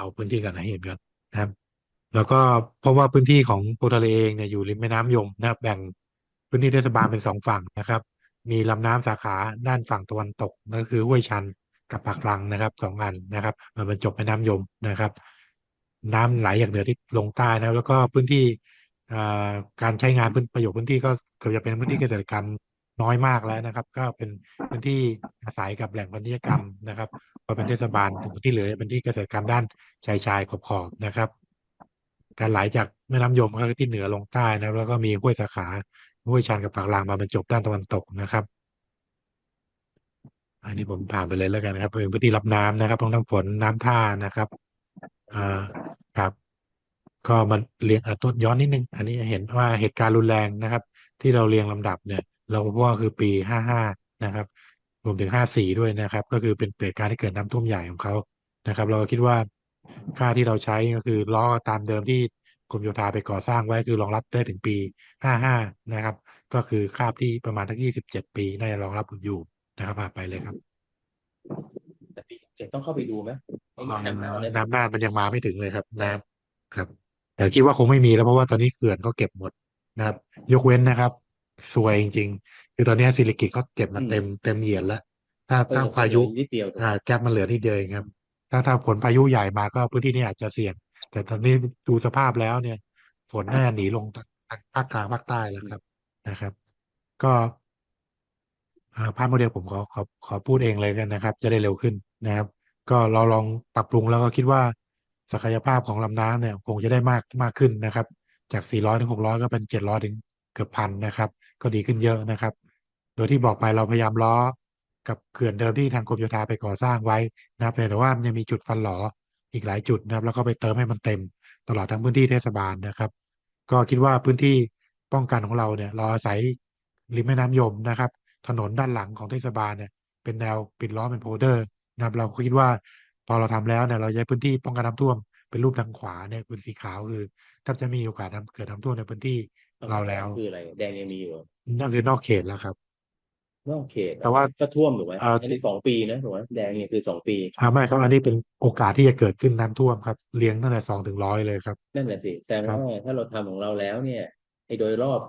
เอาพื้นที่กันให้เห็นก่อนนะครับ แล้วก็เพราะว่าพื้นที่ของโพทะเลเองเนี่ยอยู่ริมแม่น้ำยมนะครับแบ่งพื้นที่เทศบาลเป็นสองฝั่งนะครับ มีลำน้ำสาขาด้านฝั่งตะวันตกนั่นก็คือห้วยชันกับปากลังนะครับสองอันนะครับมันบรรจบแม่น้ำยมนะครับ น้ำไหลจากเหนือที่ลงใต้นะแล้วก็พื้นที่การใช้งานพื้นประโยชน์พื้นที่ก็เกือบจะเป็นพื้นที่เกษตรกรรม น้อยมากแล้วนะครับ ก็เป็นพื้นที่อาศัยกับแหล่งพันธุกรรมนะครับพอเป็นเทศบาลถึงที่เหลือเป็นที่เกษตรกรรมด้านชายชายขอบขอบนะครับ การไหลจากแม่น้ำยมก็ที่เหนือลงใต้นะแล้วก็มีห้วยสาขาห้วยชันกับปากลางมาบรรจบด้านตะวันตกนะครับ อันนี้ผมผ่านไปเลยแล้วกันนะครับเป็นพื้นที่รับน้ำนะครับทั้งน้ำฝนน้ำท่านะครับอ่าครับก็มาเรียงอะต้นย้อนนิดนึง อันนี้เห็นว่าเหตุการณ์รุนแรงนะครับ ที่เราเรียงลำดับเนี่ย เราพบว่าคือปีห้าห้านะครับ รวมถึงห้าสี่ด้วยนะครับ ก็คือเป็นเหตุการณ์ที่เกิดน้ำท่วมใหญ่ของเขานะครับ เราคิดว่าค่าที่เราใช้ก็คือล้อตามเดิมที่กรมโยธาไปก่อสร้างไว้คือรองรับได้ถึงปีห้าห้านะครับ ก็คือคาบที่ประมาณทั้งยี่สิบเจ็ดปีน่าจะรองรับอยู่นะครับผ่านไปเลยครับแต่ปีเจ็ดต้องเข้าไปดูไหมไอ้น้ำหนาวเนี่ยน้ำน่านมันยังมาไม่ถึงเลยครับน้ำครับ แต่คิดว่าคงไม่มีแล้วเพราะว่าตอนนี้เขื่อนเขาเก็บหมดนะครับ ยกเว้นนะครับ สวยจริงๆ คือตอนนี้สิริกิตเขาเก็บมาเต็มเต็มเหยียดแล้ว ถ้าเออถ้าพายุนิดเดียวอ่าแก๊ปมันเหลือนิดเดียวเองครับ ถ้าถ้าฝนพายุใหญ่มาก็พื้นที่นี้อาจจะเสี่ยง แต่ตอนนี้ดูสภาพแล้วเนี่ย ฝนน่าจะหนีลงทางภาคกลางภาคใต้แล้วครับนะครับ ก็อ่าภาพโมเดลผมขอขอขอพูดเองเลยกันนะครับ จะได้เร็วขึ้นนะครับ ก็เราลองปรับปรุงแล้วก็คิดว่าศักยภาพของลำน้ำเนี่ย คงจะได้มากมากขึ้นนะครับ จาก 400 ถึง 600 ก็เป็น 700 ถึงเกือบพันนะครับ ก็ดีขึ้นเยอะนะครับ โดยที่บอกไปเราพยายามล้อกับเขื่อนเดิมที่ทางกรมโยธาไปก่อสร้างไว้นะครับแต่ว่ามันยังมีจุดฟันหลออีกหลายจุดนะครับ แล้วก็ไปเติมให้มันเต็ม ตลอดทั้งพื้นที่เทศบาลนะครับ ก็คิดว่าพื้นที่ป้องกันของเราเนี่ยเราอาศัยริมแม่น้ำยมนะครับ ถนนด้านหลังของเทศบาลเนี่ยเป็นแนวปิดล้อมเป็นโพเดอร์นะครับเราก็คิดว่าพอเราทำแล้วเนี่ยเราใช้พื้นที่ป้องกันน้ำท่วมเป็นรูปทางขวาเนี่ยเป็นสีขาวคือ แทบจะไมมีโอกาสทำเกิดน้ำท่วมในพื้นที่ เราแล้ว คืออะไร แดงยังมีอยู่เหรอนั่นคือนอกเขตแล้วครับ นอกเขตแต่ว่าก็ท่วมถูกไหมเอ่ออั อันนี้สองปีนะถูกไหมแดงเนี่ยคือสองปี อ่าไม่ครับอันนี้เป็นโอกาสที่จะเกิดขึ้นน้ำท่วมครับเรียงตั้งแต่สองถึงร้อยเลยครับ นั่นแหละสิแสดงครับ ว่าถ้าเราทำของเราแล้วเนี่ยไอ้โดยรอบ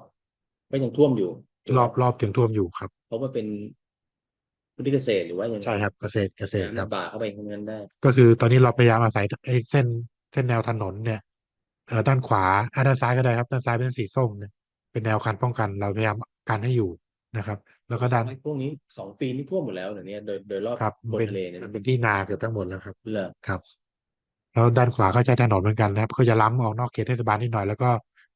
ก็ยังท่วมอยู่ถูกไหรมอบรอบถึงท่วมอยู่ครับ เพราะว่าเป็นพื้นที่เกษตรหรือว่ายังไงใช่ครับเกษตรเกษตรครับน้ำบ่าเข้าไปตรงนั้นได้ ก็คือตอนนี้เราพยายามอาศัยไอ้เส้นเส้นแนวถนนเนี่ยเอ่อ ด้านขวาอะด้านซ้ายก็ได้ครับด้านซ้ายเป็นสีส้มเนี่ยเป็นแนวคันป้องกันเราพยายามกันให้อยู่นะครับ แล้วก็ด้านไอ้พวกนี้สองปีนี่ท่วมหมดแล้วเหรอเนี่ยโดยโดยรอบครับบนเป็นทะเลเนี่ยมันเป็นที่นาเกือบทั้งหมดแล้วครับเหรอครับ แล้วด้านขวาก็ใช้ถนนเหมือนกันนะครับ ก็จะล้ำออกนอกเขตเทศบาลนิดหน่อยแล้วก็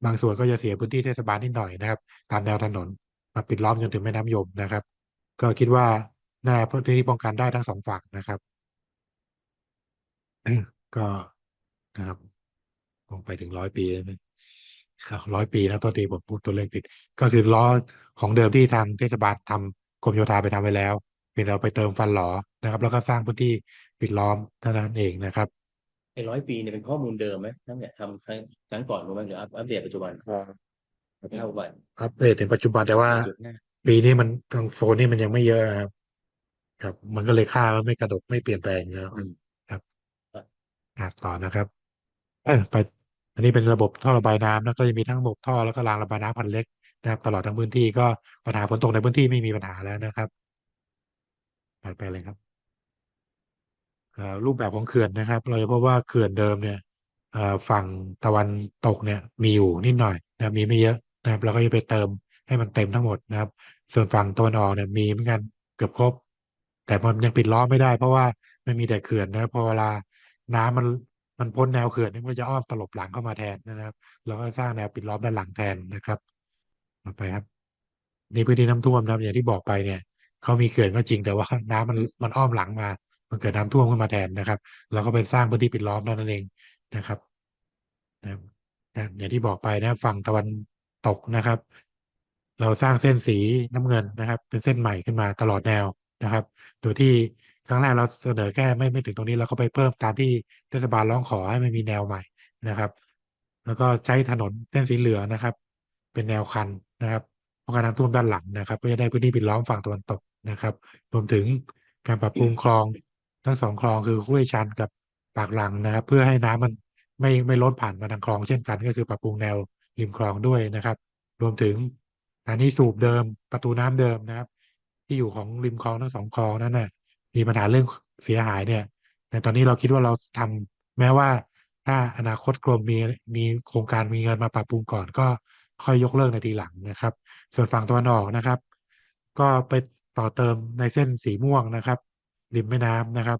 บางส่วนก็จะเสียพื้นที่เทศบาลนิดหน่อยนะครับ ตามแนวถนนมาปิดล้อมจนถึงแม่น้ำยมนะครับ ก็คิดว่าน่าพื้นที่ป้องกันได้ทั้งสองฝั่งนะครับก็นะครับ คงไปถึงร้อยปีเลยไหมครับร้อยปีนะตัวทีผมพูดตัวเลขผิด ก็คือล้อของเดิมที่ทางเทศบาลทำกรมโยธาไปทำไว้แล้วเพียงเราไปเติมฟันหลอนะครับ แล้วก็สร้างพื้นที่ปิดล้อมเท่านั้นเองนะครับไอ้ร้อยปีเนี่ยเป็นข้อมูลเดิมไหมตั้งแต่ทำครั้งครั้งก่อนรู้ไหมหรืออัปอัปเดตปัจจุบันเท่าวันอัปเดตถึงปัจจุบันแต่ว่าจุดหน้าปีนี้มันทางโซนนี้มันยังไม่เยอะครับครับ มันก็เลยค่ามันไม่กระดกไม่เปลี่ยนแปลงแล้วอืมครับครับอะต่อนะครับ เออไปอันนี้เป็นระบบท่อระบายน้ำนะก็จะมีทั้งระบบท่อแล้วก็รางระบายน้ำพันเล็กนะครับ ตลอดทั้งพื้นที่ก็ปัญหาฝนตกในพื้นที่ไม่มีปัญหาแล้วนะครับไปไปเลยครับเอ่อรูปแบบของเขื่อนนะครับ เราจะพบว่าเขื่อนเดิมเนี่ยเอ่อฝั่งตะวันตกเนี่ยมีอยู่นิดหน่อยนะมีไม่เยอะนะครับเราก็จะไปเติมให้มันเต็มทั้งหมดนะครับ ส่วนฝั่งตะวันออกเนี่ยมีเหมือนกันเกือบครบ แต่มันยังปิดล้อมไม่ได้เพราะว่าไม่มีแต่เขื่อนนะครับพอเวลาน้ำมัน มันพ้นแนวเขื่อนนี่มันจะอ้อมตลบหลังเข้ามาแทนนะครับเราก็สร้างแนวปิดล้อมด้านหลังแทนนะครับต่อไปครับนี่พื้นที่น้ำท่วมนะครับอย่างที่บอกไปเนี่ยเขามีเขื่อนก็จริงแต่ว่าน้ำมันมันอ้อมหลังมา มันเกิดน้ำท่วมขึ้นมาแทนนะครับเราก็ไปสร้างพื้นที่ปิดล้อมเท่านั้นเองนะครับนะอย่างที่บอกไปนะฝั่งตะวันตกนะครับ เราสร้างเส้นสีน้ำเงินนะครับ เป็นเส้นใหม่ขึ้นมาตลอดแนวนะครับ โดยที่ ครั้งแรกเราเสนอแค่ไม่ไม่ถึงตรงนี้เราก็ไปเพิ่มตามที่เทศบาลร้องขอให้มันมีแนวใหม่นะครับ แล้วก็ใช้ถนนเส้นสีเหลืองนะครับ เป็นแนวคันนะครับป้องกันน้ำท่วมด้านหลังนะครับก็จะได้พื้นที่ปิดล้อมฝั่งตะวันตกนะครับ รวมถึงการปรับปรุงคลองทั้งสองคลองคือห้วยชันกับปากหลังนะครับ เพื่อให้น้ำมันไม่ไม่ล้นผ่านมาทางคลองเช่นกัน ก็คือปรับปรุงแนวริมคลองด้วยนะครับ รวมถึงสถานีสูบเดิม ประตูน้ำเดิมนะครับ ที่อยู่ของริมคลองทั้งสองคลองนั้นน่ะ มีปัญหาเรื่องเสียหายเนี่ย แต่ตอนนี้เราคิดว่าเราทำแม้ว่า ถ้าอนาคตกรมมีมีโครงการมีเงินมาปรับปรุงก่อน ก็ค่อยยกเลิกในทีหลังนะครับ ส่วนฝั่งตะวันออกนะครับ ก็ไปต่อเติมในเส้นสีม่วงนะครับ ริมแม่น้ำนะครับ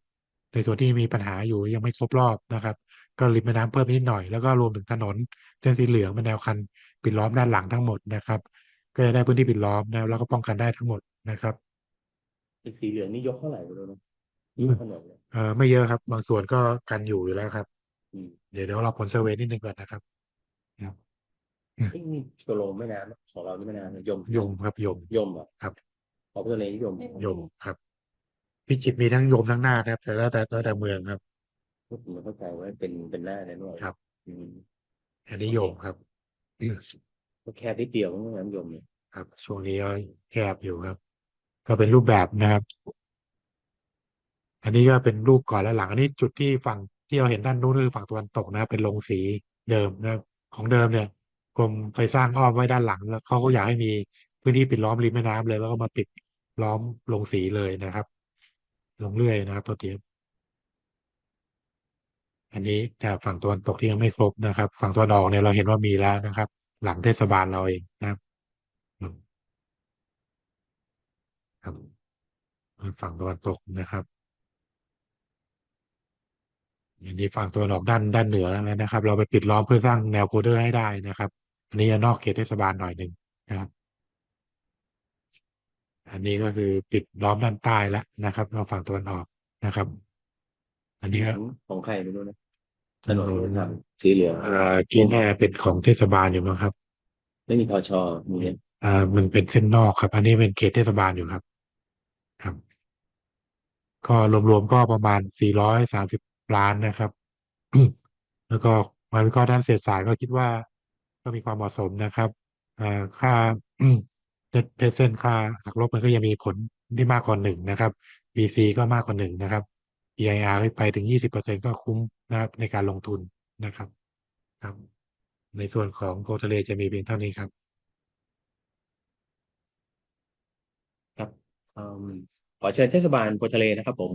ในส่วนที่มีปัญหาอยู่ยังไม่ครบรอบนะครับ ก็ริมแม่น้ำเพิ่มนิดหน่อยแล้วก็รวมถึงถนนเส้นสีเหลืองเป็นแนวคันปิดล้อมด้านหลังทั้งหมดนะครับ ก็จะได้พื้นที่ปิดล้อมนะแล้วก็ป้องกันได้ทั้งหมดนะครับ ไอ้สีเหลืองนี่ยกเท่าไหร่ไม่รู้นะยกถนนเนี่ยเอ่อไม่เยอะครับ บางส่วนก็กันอยู่อยู่แล้วครับ อืมเดี๋ยวเดี๋ยวเราผลเซอร์เวย์นิดนึงก่อนนะครับเอ้ยนี่โชโลแม่น้ำของเรานี่แม่น้ำยมยมครับยม ยมเหรอะครับ ของทะเลยยมยมครับ พิจิตรมีทั้งยมทั้งนาคนะครับ แต่แล้วแต่แล้วแต่เมืองครับ ผมเข้าใจว่าเป็นเป็นหน้าแน่นอนครับ อืมอันนี้ยมครับ ก็แค่นิดเดียวแม่น้ำยมเนี่ย ครับ ช่วงนี้ก็แคบอยู่ครับ ก็เป็นรูปแบบนะครับ อันนี้ก็เป็นรูปก่อนและหลัง อันนี้จุดที่ฝั่งที่เราเห็นด้านนู้นคือฝั่งตะวันตกนะครับเป็นโรงสีเดิมนะครับ ของเดิมเนี่ยกรมไปสร้างอ้อมไว้ด้านหลัง แล้วเขาก็อยากให้มีพื้นที่ปิดล้อมริมแม่น้ำเลยแล้วก็มาปิดล้อมโรงสีเลยนะครับ ลงเรื่อยนะครับตัวเทียมอันนี้แต่ฝั่งตะวันตกที่ยังไม่ครบนะครับ ฝั่งตะวันออกเนี่ยเราเห็นว่ามีแล้วนะครับ หลังเทศบาลเราเองนะครับอืม ครับฝั่งตะวันตกนะครับอันนี้ฝั่งตะวันออกด้านด้านเหนือแล้วนะครับ เราไปปิดล้อมเพื่อสร้างแนวโคเดอร์ให้ได้นะครับ อันนี้จะนอกเขตเทศบาลหน่อยหนึ่งนะครับ อันนี้ก็คือปิดล้อมด้านใต้แล้วนะครับเราฝั่งตะวันออกนะครับ อันนี้ก็ของใครไม่รู้นะถนนครับสีเหลืองเอ่อที่แน่เป็นของเทศบาลอยู่มั้งครับ ไม่มีทอชอมีไหมอ่ามันเป็นเส้นนอกครับ อันนี้เป็นเขตเทศบาลอยู่ครับครับ ก็รวมๆก็ประมาณ 430 ล้านนะครับ แล้วก็มาวิเคราะห์ด้านเศรษฐศาสตร์ก็คิดว่า ก็มีความเหมาะสมนะครับอ่าค่าเพเซนค่าหักลบมันก็ยังมีผลที่มากกว่าหนึ่งนะครับ BC ก็มากกว่าหนึ่งนะครับ EIR ไปถึง 20%ก็คุ้มนะครับในการลงทุนนะครับครับ ในส่วนของโพทะเลจะมีเพียงเท่านี้ครับครับ อืมขอเชิญเทศบาลโพทะเลนะครับผม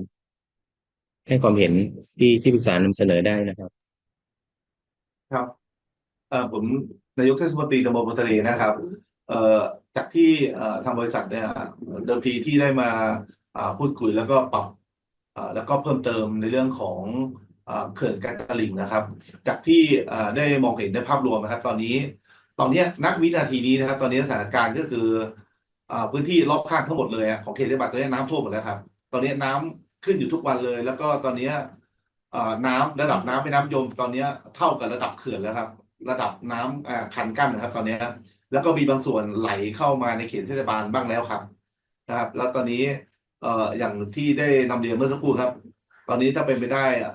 ให้ความเห็นที่ที่ปรึกษานำเสนอได้นะครับ ครับเอ่อผมนายกเทศมนตรีตำบลโพทะเลนะครับ เอ่อจากที่เอ่อทางบริษัทเนี่ยเดิมทีที่ได้มาอ่าพูดคุยแล้วก็ปรับอ่าแล้วก็เพิ่มเติมในเรื่องของอ่าเขื่อนการตลิ่งนะครับ จากที่อ่าได้มองเห็นในภาพรวมนะครับ ตอนนี้ ตอนเนี้ยนักวินาทีนี้นะครับ ตอนนี้สถานการณ์ก็คือ พื้นที่รอบข้างทั้งหมดเลยของเขตเทศบาลตอนนี้น้ำท่วมหมดแล้วครับ ตอนนี้น้ำขึ้นอยู่ทุกวันเลย แล้วก็ตอนนี้น้ำระดับน้ำแม่น้ำยม ตอนนี้เท่ากับระดับเขื่อนแล้วครับ ระดับน้ำอ่าคันกั้นนะครับ ตอนนี้แล้วก็มีบางส่วนไหลเข้ามาในเขตเทศบาลบ้างแล้วครับนะครับ แล้วตอนนี้เอ่ออย่างที่ได้นำเรียนเมื่อสักครู่ครับ ตอนนี้ถ้าเป็นไปได้อะ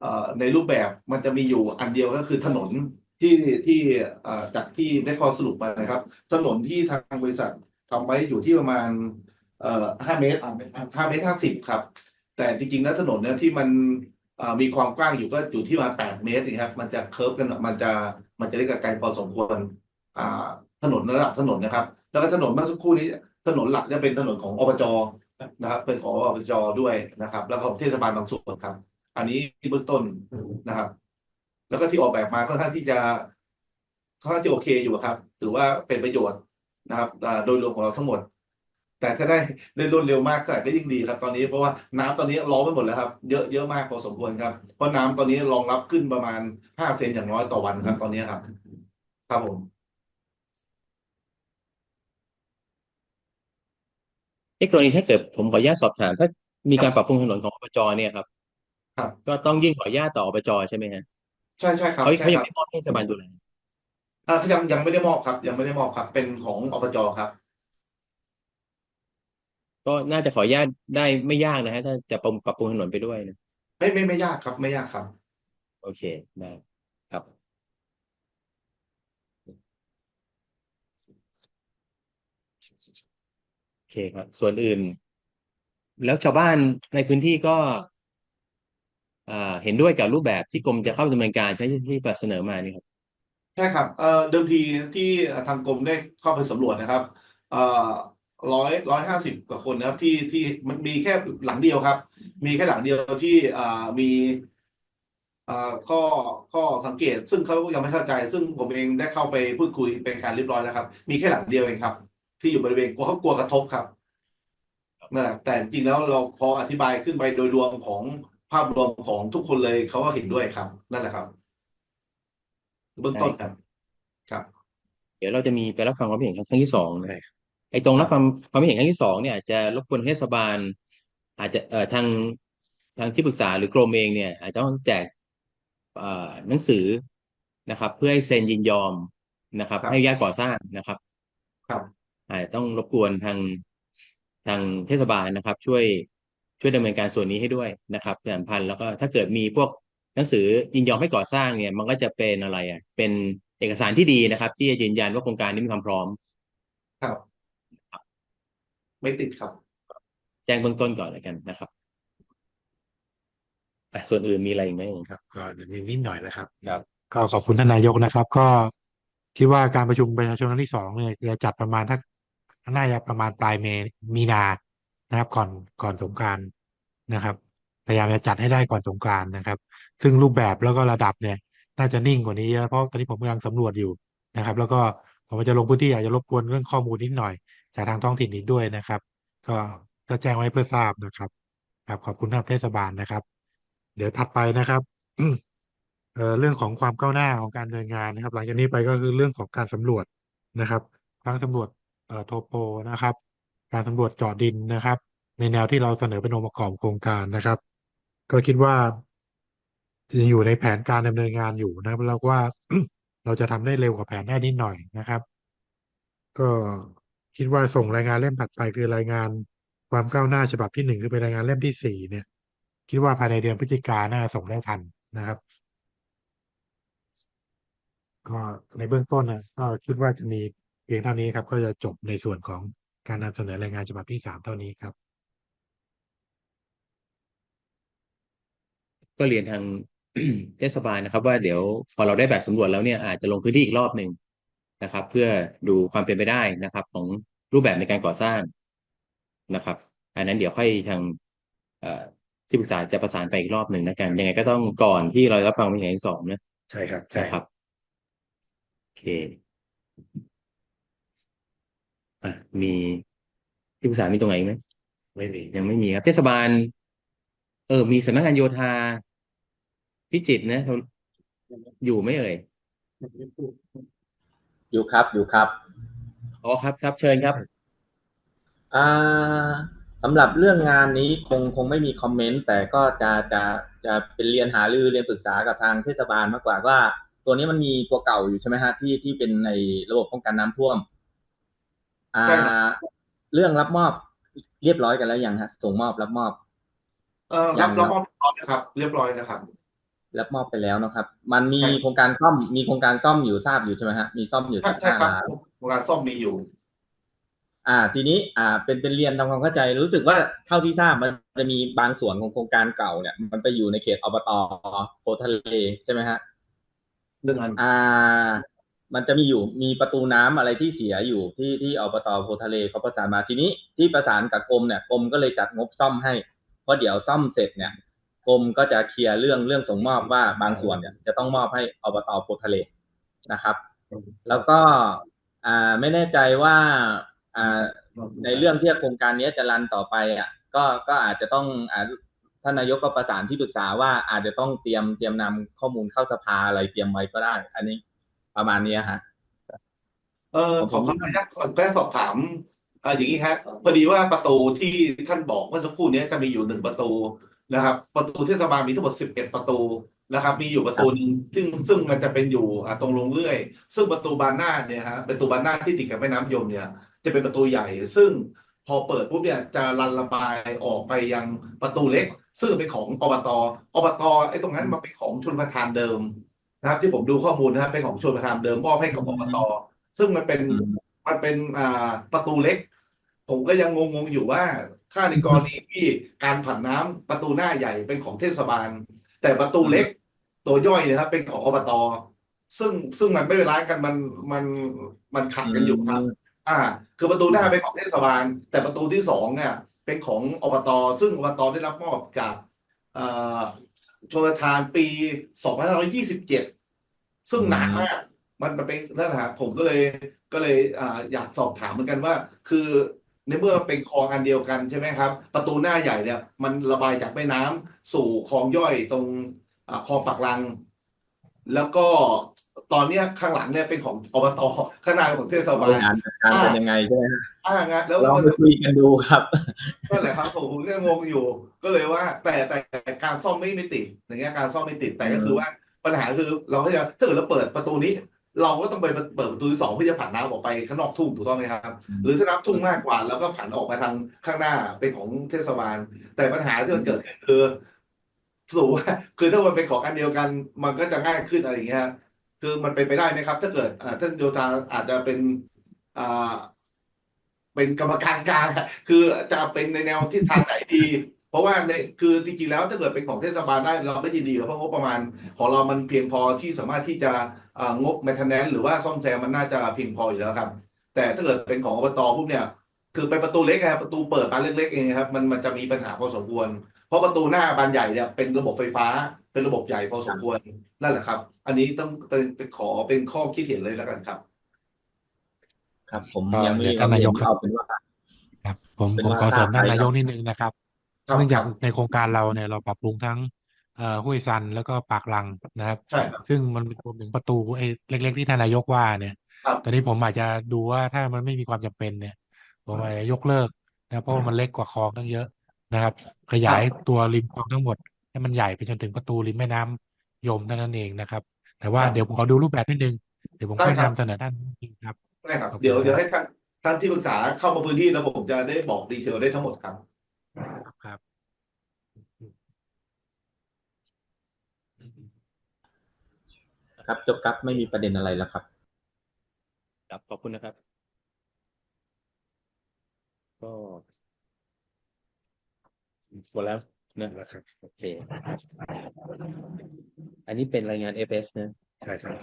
เอ่อในรูปแบบมันจะมีอยู่อันเดียวก็คือถนนที่ที่จากที่ได้ข้อสรุปมานะครับ ถนนที่ทางบริษัท ทำไว้อยู่ที่ประมาณ เอ่อห้าเมตรห้าเมตรห้าสิบครับ แต่จริงๆแล้วถนนเนี่ยที่มันเอ่อมีความกว้างอยู่ก็อยู่ที่ประมาณแปดเมตรนะครับมันจะเคิร์ฟกันมันจะมันจะได้ไกลพอสมควรอ่าถนนระดับถนนนะครับ แล้วก็ถนนเมื่อสักครู่นี้ถนนหลักเนี่ยเป็นถนนของอบจนะครับเป็นของอบจด้วยนะครับ แล้วก็ของเทศบาลบางส่วนครับ อันนี้เบื้องต้นนะครับ แล้วก็ที่ออกแบบมาค่อนข้างที่จะค่อนข้างที่โอเคอยู่ครับ ถือว่าเป็นประโยชน์ นะครับอ่าโดยรวมของเราทั้งหมด แต่ถ้าได้ได้รวดเร็วมากก็อาจจะยิ่งดีครับ ตอนนี้เพราะว่าน้ำตอนนี้ล้อมไปหมดแล้วครับเยอะเยอะมากพอสมควรครับ เพราะน้ำตอนนี้รองรับขึ้นประมาณห้าเซนอย่างน้อยต่อวันครับ ตอนนี้ครับ ครับผมในกรณีถ้าเกิดผมขออนุญาตสอบถามถ้ามีการปรับปรุงถนนของอบจเนี่ยครับ ครับ ก็ต้องยื่นขออนุญาตต่ออบจใช่ไหมฮะใช่ใช่ครับเขาใช่เขายัคงรับไม่มอบให้เทศบาลดูแล อ่ายังยังไม่ได้มอบครับ ยังไม่ได้มอบครับ เป็นของอบจครับ ก็น่าจะขออนุญาตได้ไม่ยากนะฮะถ้าจะปรับปรับปรุงถนนไปด้วยนะไม่ไม่ไม่ยากครับ ไม่ยากครับ โอเคได้ครับ โอเคครับ ส่วนอื่น แล้วชาวบ้านในพื้นที่ก็เอ่อเห็นด้วยกับรูปแบบที่กรมจะเข้าดำเนินการใช้ที่เสนอมานี่ครับใช่ครับเอ่อเดิมทีที่ทางกรมได้เข้าไปสำรวจนะครับเอ่อร้อยร้อยห้าสิบกว่าคนนะครับที่ที่มันมีแค่หลังเดียวครับ มีแค่หลังเดียวที่เอ่อมีเอ่อข้อข้อสังเกต ซึ่งเขายังไม่เข้าใจ ซึ่งผมเองได้เข้าไปพูดคุยเป็นการเรียบร้อยแล้วครับ มีแค่หลังเดียวเองครับ ที่อยู่บริเวณกลัวเขากลัวกระทบครับนั่นแหละแต่จริงๆแล้วเราพออธิบายขึ้นไปโดยรวมของภาพรวมของทุกคนเลยเขาก็เห็นด้วยครับ นั่นแหละครับ เบื้องต้นครับครับ เดี๋ยวเราจะมีไปรับฟังความเห็นครั้งที่สองนะใช่ครับไอ้ตรงรับฟังความเห็นครั้งที่สองเนี่ยอาจจะรบกวนเทศบาล อาจจะเอ่อทางทางที่ปรึกษาหรือกรมเองเนี่ย อาจจะต้องแจกเอ่อหนังสือนะครับ เพื่อให้เซ็นยินยอมนะครับครับให้อนุญาตก่อสร้างนะครับ ครับอาจจะต้องรบกวนทางทางเทศบาลนะครับ ช่วยช่วยดำเนินการส่วนนี้ให้ด้วยนะครับประชาสัมพันธ์แล้วก็ถ้าเกิดมีพวก หนังสือยินยอมให้ก่อสร้างเนี่ยมันก็จะเป็นอะไรอะ เป็นเอกสารที่ดีนะครับ ที่จะยืนยันว่าโครงการนี้มีความพร้อม ครับ ไม่ติดครับ แจ้งเบื้องต้นก่อนแล้วกันนะครับอะส่วนอื่นมีอะไรอีกไหมครับก็มีนิดหน่อยแล้วครับ ครับ ก็ขอบคุณท่านนายกนะครับ ก็คิดว่าการประชุมประชาชนครั้งที่สองเนี่ยจะจัดประมาณทักน่าจะประมาณปลายเมมีนานะครับ ก่อนก่อนสงกรานต์นะครับพยายามจะจัดให้ได้ก่อนสงกรานต์นะครับ ซึ่งรูปแบบแล้วก็ระดับเนี่ย น่าจะนิ่งกว่านี้เยอะเพราะตอนนี้ผมกำลังสำรวจอยู่นะครับ แล้วก็ผมจะลงพื้นที่อาจจะรบกวนเรื่องข้อมูลนิดหน่อย จากทางท้องถิ่นอีกด้วยนะครับ ก็ก็แจ้งไว้เพื่อทราบนะครับครับขอบคุณท่านเทศบาลนะครับ เดี๋ยวถัดไปนะครับเรื่องของความก้าวหน้าของการดำเนินงานนะครับ หลังจากนี้ไปก็คือเรื่องของการสำรวจนะครับทั้งสำรวจเอ่อโทโปนะครับ การสำรวจเจาะดินนะครับ ในแนวที่เราเสนอเป็นองค์ประกอบโครงการนะครับ ก็คิดว่า จะอยู่ในแผนการดำเนินงานอยู่นะครับแล้วว่าเราจะทำได้เร็วกว่าแผนได้นิดหน่อยนะครับ ก็คิดว่าส่งรายงานเล่มถัดไปคือรายงานความก้าวหน้าฉบับที่หนึ่งคือเป็นรายงานเล่มที่สี่เนี่ย คิดว่าภายในเดือนพฤศจิกายนน่าจะส่งได้ทันนะครับ ก็ในเบื้องต้นนะก็คิดว่าจะมีเพียงเท่านี้ครับ ก็จะจบในส่วนของการนำเสนอรายงานฉบับที่สามเท่านี้ครับ ก็เรียนทาง เทศบาลนะครับ ว่าเดี๋ยวพอเราได้แบบสำรวจแล้วเนี่ยอาจจะลงพื้นที่อีกรอบหนึ่งนะครับ เพื่อดูความเป็นไปได้นะครับ ของรูปแบบในการก่อสร้างนะครับ อันนั้นเดี๋ยวค่อยทางเอ่อที่ปรึกษาจะประสานไปอีกรอบหนึ่งนะกันยังไงก็ต้องก่อนที่เราจะรับฟังความเห็นที่สองนะใช่ครับใช่นะครับโอเคอะมีที่ปรึกษามีตรงไหนอีกไหมไม่มียังไม่มีครับ เทศบาล เออ มีสำนักงานโยธา พิจิตรนะอยู่ไหมเอ่ย อยู่ครับอยู่ครับ อ๋อครับครับเชิญครับ อ่าสำหรับเรื่องงานนี้คงคงไม่มีคอมเมนต์ แต่ก็จะจะจะเป็นเรียนหารือเรียนปรึกษากับทางเทศบาลมากกว่าว่า ตัวนี้มันมีตัวเก่าอยู่ใช่ไหมฮะที่ที่เป็นในระบบป้องกันน้ำท่วม อ่าใช่ครับเรื่องรับมอบเรียบร้อยกันแล้วยังฮะ ส่งมอบรับมอบเอ่อยัรับงรับครับมอบพร้อมนะครับ เรียบร้อยนะครับ รับมอบไปแล้วนะครับ มันมีใช่โครงการซ่อมมีโครงการซ่อมอยู่ทราบอยู่ใช่ไหมฮะมีซ่อมอยู่ใช่สิบใช่ห้าครับล้านโครงการซ่อมมีอยู่ อ่า ทีนี้อ่าเป็นเป็นเรียนทำความเข้าใจรู้สึกว่าเท่าที่ทราบมันจะมีบางส่วนของโครงการเก่าเนี่ย มันไปอยู่ในเขตอบตโพทะเลใช่ไหมฮะเรื่องนั้นอ่า มันจะมีอยู่มีประตูน้ำอะไรที่เสียอยู่ที่ที่อบตโพทะเลเขาประสานมาทีนี้ที่ประสานกับกรมเนี่ยกรมก็เลยจัดงบซ่อมให้เพราะเดี๋ยวซ่อมเสร็จเนี่ยก รมก็จะเคลียร์เรื่องเรื่องส่งมอบว่าบางส่วนเนี่ยจะต้องมอบให้อบตโพทะเลนะครับ แล้วก็ไม่แน่ใจว่าในเรื่องที่โครงการนี้จะรันต่อไปอะก็ก็อาจจะต้องท่านนายกก็ประสานที่ปรึกษาว่าอาจจะต้องเตรียมเตรียมนำข้อมูลเข้าสภาอะไรเตรียมไว้ก็ได้ อันนี้ประมาณนี้ฮะเออผมขอขออนุญาตขออนุญาตสอบถามอ่ออย่างนี้ฮะพอดีว่าประตูที่ท่านบอกเมื่อสักครู่นี้จะมีอยู่หนึ่งประตู นะครับ ประตูเทศบาลมีทั้งหมดสิบเอ็ดประตูนะครับ มีอยู่ประตูหนึ่งซึ่งซึ่งมันจะเป็นอยู่อ่าตรงลงเลื่อย ซึ่งประตูบานหน้าเนี่ยฮะประตูบานหน้าที่ติดกับแม่น้ำยมเนี่ย จะเป็นประตูใหญ่ ซึ่งพอเปิดปุ๊บเนี่ยจะรันระบายออกไปยังประตูเล็ก ซึ่งเป็นของอบตอบตไอ้ตรงนั้นมันเป็นของชนประทานเดิมนะครับ ที่ผมดูข้อมูลนะครับเป็นของชนประทานเดิมมอบให้กับอบตซึ่งมันเป็นมมันเป็นอ่าประตูเล็ก ผมก็ยังงงๆอยู่ว่า ถ้าในกรณีที่การผ่านน้ำประตูหน้าใหญ่เป็นของเทศบาล แต่ประตูเล็ก ตัวย่อยเนะครับเป็นของอบตซึ่งซึ่งมันไม่เป็นไรกันมันมันมันขัดกันอยู่ครับ อ่า คือประตูหน้าเป็นของเทศบาล แต่ประตูที่สองเนี่ย เป็นของอบตซึ่งอบตได้รับมอบจากเอ่อชลทานปี2527ซึ่งนานมากมันมันเป็นนั่นแหละครับผมก็เลยก็เลยอ่าอยากสอบถามเหมือนกันว่า คือ ในเมื่อมันเป็นคลองอันเดียวกันใช่ไหมครับ ประตูหน้าใหญ่เนี่ย มันระบายจากแม่น้ำสู่คลองย่อยตรงอ่าคลองปากลัง แล้วก็ตอนเนี้ยข้างหลังเนี่ยเป็นของอบตข้างหน้าของเทศบบาริลหารจัดการเป็นยังไงใช่ไหมฮะอ่างานแล้วเรามันมาคุยกันดูครับนั่นแหละครับผมผมก็งงอยู่ ก็เลยว่าแต่แต่แต่การซ่อมไม่ไม่ติดอย่างเงี้ยการซ่อมไม่ติดแต่ก็คือว่าปัญหาคือเราก็จะถ้าเกิดเราเปิดประตูนี้ เราก็ต้องไปเปิดประตูที่สองเพื่อจะผ่านน้ำออกไปข้างนอกทุ่งถูกต้องไหมครับอืมหรือถ้าน้ำทุ่งมากกว่าเราก็ผ่านออกมาทางข้างหน้าเป็นของเทศบาล แต่ปัญหาที่มันเกิดขึ้นคือสูว่าคือถ้ามันเป็นของอันเดียวกัน มันก็จะง่ายขึ้นอะไรอย่างเงี้ยครับคือมันเป็นไปได้ไหมครับ ถ้าเกิดอ่าท่านโยธาอาจจะเป็นอ่าเป็นกรรมการกลางอะคือจะเป็นในแนวทิศทางไหนดี เพราะว่าในคือจริงๆแล้วถ้าเกิดเป็นของเทศบาลได้เราไม่ยินดีหรอกเพราะงบประมาณของเรามันเพียงพอที่สามารถที่จะอ่างบ maintenance หรือว่าซ่อมแซมมันน่าจะเพียงพออยู่แล้วครับ แต่ถ้าเกิดเป็นของอบตพวกเนี่ย คือเป็นประตูเล็กอะครับประตูเปิดบานเล็กๆเองครับมันมันจะมีปัญหาพอสมควร เพราะประตูหน้าบานใหญ่เนี่ยเป็นระบบไฟฟ้าเป็นระบบใหญ่พอสมควรนั่นแหละครับ อันนี้ต้องต้องขอเป็นข้อคิดเห็นเลยแล้วกันครับ ครับ ผมก็ยังไม่เดี๋ยวมีท่านนายกครับเอาเป็นว่า ครับ ผมเป็นผมว่าขอเสริมทราบท่านไปนายกครับนิดนึงนะครับ ครับเนื่องจากครับในโครงการเราเนี่ยเราปรับปรุงทั้งเอ่อห้วยซันแล้วก็ปากลังนะครับ ใช่ครับ ซึ่งมันรวมถึงประตูไอ้เล็ก ๆ ที่ท่านนายกว่าเนี่ย ครับ ตอนนี้ผมอาจจะดูว่าถ้ามันไม่มีความจำเป็นเนี่ยผมอาจจะยกเลิกนะเพราะว่ามันเล็กกว่าคลองตั้งเยอะนะครับ ขยายตัวริมคลองทั้งหมด ให้มันใหญ่ไปจนถึงประตูริมแม่น้ำยมเท่านั้นเองนะครับ แต่ว่าครับเดี๋ยวผมขอดูรูปแบบนิดนึงเดี๋ยวผมได้ค่อยครับ นำเสนอท่านจริงครับ ได้ครับขอบคุณเดี๋ยวครับเดี๋ยวให้ท่านท่านที่ปรึกษาเข้ามาพื้นที่แล้วผมจะได้บอกดีเทลได้ทั้งหมดครับครับ ครับจบครับไม่มีประเด็นอะไรแล้วครับ ครับขอบคุณนะครับ ก็หมดแล้วนะแล้วครับโอเคอันนี้เป็นรายงาน FS นะใช่ครับ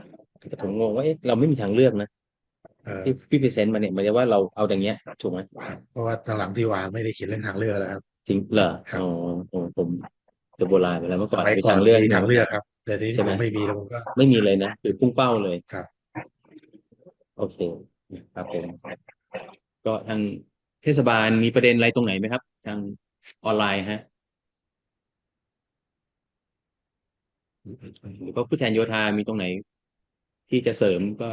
แต่ผมงงว่าเอ๊ะเราไม่มีทางเลือกนะเอ่อที่พี่พรีเซนต์มาเนี่ยหมายถึงว่าเราเอาอย่างเงี้ยถูกไหมครับเพราะว่าตอนหลังที่วางไม่ได้เขียนเรื่องทางเลือกแล้วครับ จริงเหรอครับ อ๋อผมผม จะโบราณไปแล้วเมื่อสก่อนมัยมีก่อนทางเลือกมีทางเลือกครับ แต่ทีนี้ใช่ไหผมมไม่มีแล้วผมก็ไม่มีเลยนะคือพุ่งเป้าเลยครับ โอเคครับผมก็ทางเทศบาลมีประเด็นอะไรตรงไหนไหมครับ ทางออนไลน์ฮะหรือว่าผู้แทนโยธามีตรงไหน ที่จะเสริมก็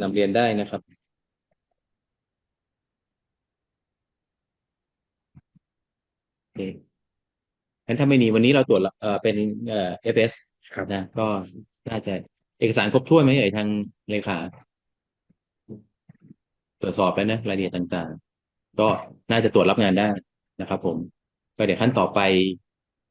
นำเรียนได้นะครับ โอเค งั้นถ้าไม่มีวันนี้เราตรวจละเอ่อเป็นเอ่อ FS ครับนะก็น่าจะเอกสารครบถ้วนไหมเอ่ยทางเลขาตรวจสอบแล้วนะรายละเอียดต่างๆ ก็น่าจะตรวจรับงานได้นะครับ ผม ก็เดี๋ยวขั้นต่อไป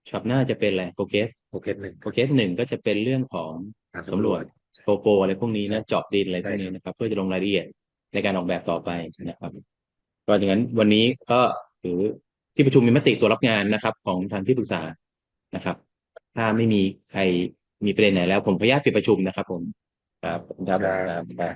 ช็อปหน้าจะเป็นอะไรโปรเกสโอเคหนึ่งโปรเกสหนึ่งก็จะเป็นเรื่องของการสำรวจโปโปอะไรพวกนี้ครันะบเจาะดินอะไรพวกนี้ได้ครับนะครับ เพื่อจะลงรายละเอียดในการออกแบบต่อไปนะครับ ก็อย่างนั้นวันนี้ก็ถือ ที่ประชุมมีมติตัวรับงานนะครับ ของทางที่ปรึกษานะครับ ถ้าไม่มีใครมีประเด็นไหนแล้ว ผมขออนุญาตปิดประชุมนะครับ ผม ครับครับครับครับ